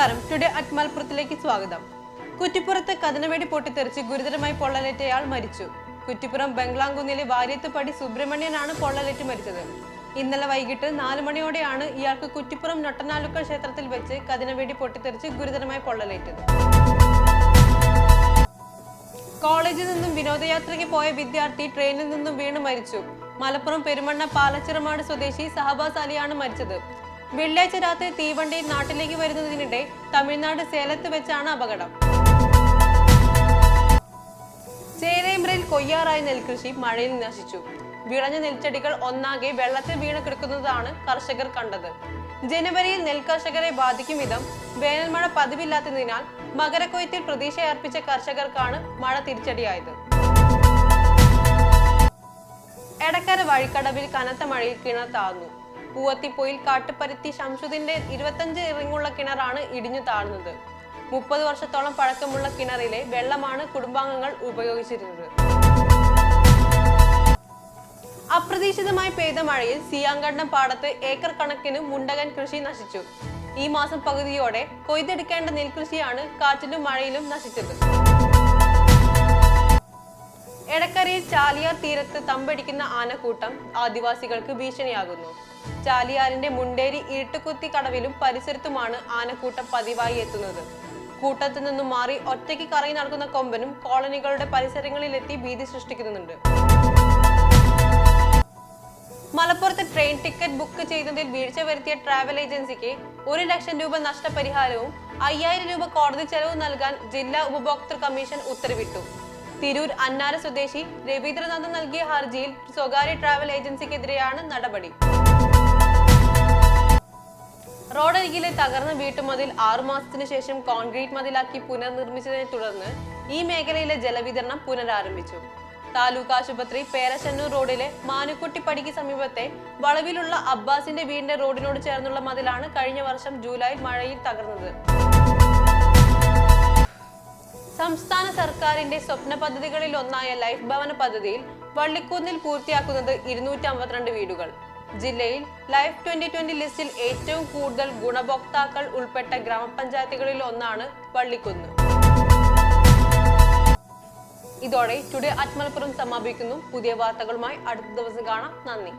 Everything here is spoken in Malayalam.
അറ്റ് മലപ്പുറത്തിലേക്ക് സ്വാഗതം. കുറ്റിപ്പുറത്ത് കഥനവേടി പൊട്ടിത്തെറിച്ച് ഗുരുതരമായി പൊള്ളലേറ്റയാൾ മരിച്ചു. കുറ്റിപ്പുറം ബംഗ്ലാംകുന്നിലെ വാര്യത്തുപടി സുബ്രഹ്മണ്യനാണ് പൊള്ളലേറ്റ് മരിച്ചത്. ഇന്നലെ വൈകിട്ട് നാല് മണിയോടെയാണ് ഇയാൾക്ക് കുറ്റിപ്പുറം നൊട്ടനാലുക്കൽ ക്ഷേത്രത്തിൽ വെച്ച് കഥനവേടി പൊട്ടിത്തെറിച്ച് ഗുരുതരമായി പൊള്ളലേറ്റത്. കോളേജിൽ നിന്നും വിനോദയാത്രയ്ക്ക് പോയ വിദ്യാർത്ഥി ട്രെയിനിൽ നിന്നും വീണ് മരിച്ചു. മലപ്പുറം പെരുമണ്ണ പാലച്ചിറമാട് സ്വദേശി സഹബാസ് അലിയാണ് മരിച്ചത്. വെള്ളിയാഴ്ച രാത്രി തീവണ്ടി നാട്ടിലേക്ക് വരുന്നതിനിടെ തമിഴ്നാട് സേലത്ത് വെച്ചാണ് അപകടം. ചേരേമ്പ്രയിൽ കൊയ്യാറായ നെൽകൃഷി മഴയിൽ നശിച്ചു. വിളഞ്ഞ നെൽച്ചെടികൾ ഒന്നാകെ വെള്ളത്തിൽ വീണ് കിടക്കുന്നതാണ് കർഷകർ കണ്ടത്. ജനുവരിയിൽ നെൽകർഷകരെ ബാധിക്കും വിധം വേനൽമഴ പതിവില്ലാത്തതിനാൽ മകരക്കൊയ്ത്തിൽ പ്രതീക്ഷ അർപ്പിച്ച കർഷകർക്കാണ് മഴ തിരിച്ചടിയായത്. എടക്കര വഴിക്കടവിൽ കനത്ത മഴയിൽ കിണർ താഴ്ന്നു. പൂവത്തിപ്പൊയിൽ കാട്ടുപരുത്തി ശംസുദിന്റെ ഇരുപത്തഞ്ച് ഇറങ്ങുള്ള കിണറാണ് ഇടിഞ്ഞു താഴ്ന്നത്. മുപ്പത് വർഷത്തോളം പഴക്കമുള്ള കിണറിലെ വെള്ളമാണ് കുടുംബാംഗങ്ങൾ ഉപയോഗിച്ചിരുന്നത്. അപ്രതീക്ഷിതമായി പെയ്ത മഴയിൽ സിയാങ്കണ്ടം പാടത്ത് ഏക്കർ കണക്കിന് മുണ്ടകൻ കൃഷി നശിച്ചു. ഈ മാസം പകുതിയോടെ കൊയ്തെടുക്കേണ്ട നെൽകൃഷിയാണ് കാറ്റിലും മഴയിലും നശിച്ചത്. ചാലിയാർ തീരത്ത് തമ്പടിക്കുന്ന ആനക്കൂട്ടം ആദിവാസികൾക്ക് ഭീഷണിയാകുന്നു. ചാലിയാറിന്റെ മുണ്ടേരി ഇരുട്ടുകുത്തി കടവിലും പരിസരത്തുമാണ് ആനക്കൂട്ടം പതിവായി എത്തുന്നത്. കൂട്ടത്തു നിന്നും മാറി ഒറ്റയ്ക്ക് കറങ്ങി നടക്കുന്ന കൊമ്പനും കോളനികളുടെ പരിസരങ്ങളിലെത്തി ഭീതി സൃഷ്ടിക്കുന്നുണ്ട്. മലപ്പുറത്ത് ട്രെയിൻ ടിക്കറ്റ് ബുക്ക് ചെയ്തതിൽ വീഴ്ച വരുത്തിയ ട്രാവൽ ഏജൻസിക്ക് ഒരു ലക്ഷം രൂപ നഷ്ടപരിഹാരവും അയ്യായിരം രൂപ കോടതി ചെലവ് നൽകാൻ ജില്ലാ ഉപഭോക്തൃ കമ്മീഷൻ ഉത്തരവിട്ടു. തിരൂർ അന്നാര സ്വദേശി രവീന്ദ്രനാഥ് നൽകിയ ഹർജിയിൽ സ്വകാര്യ ട്രാവൽ ഏജൻസിക്കെതിരെയാണ് നടപടി. റോഡരികിലെ തകർന്ന വീട്ടുമതിൽ ആറുമാസത്തിനു ശേഷം കോൺക്രീറ്റ് മതിലാക്കി പുനർനിർമ്മിച്ചതിനെ തുടർന്ന് ഈ മേഖലയിലെ ജലവിതരണം പുനരാരംഭിച്ചു. താലൂക്ക് ആശുപത്രി പേരശന്നൂർ റോഡിലെ മാനുക്കുട്ടിപ്പടിക്ക് സമീപത്തെ വളവിലുള്ള അബ്ബാസിന്റെ വീടിന്റെ റോഡിനോട് ചേർന്നുള്ള മതിലാണ് കഴിഞ്ഞ വർഷം ജൂലൈ മഴയിൽ തകർന്നത്. സംസ്ഥാന സർക്കാരിന്റെ സ്വപ്ന പദ്ധതികളിൽ ഒന്നായ ലൈഫ് ഭവന പദ്ധതിയിൽ വള്ളിക്കുന്നിൽ പൂർത്തിയാക്കുന്നത് ഇരുന്നൂറ്റി അമ്പത്തിരണ്ട് വീടുകൾ. ജില്ലയിൽ ലൈഫ് ട്വന്റി ട്വന്റി ലിസ്റ്റിൽ ഏറ്റവും കൂടുതൽ ഗുണഭോക്താക്കൾ ഉൾപ്പെട്ട ഗ്രാമപഞ്ചായത്തുകളിൽ ഒന്നാണ് വള്ളിക്കുന്ന്. ഇതോടെ ടുഡേ അറ്റ്മലപ്പുറം സമാപിക്കുന്നു. പുതിയ വാർത്തകളുമായി അടുത്ത ദിവസം കാണാം. നന്ദി.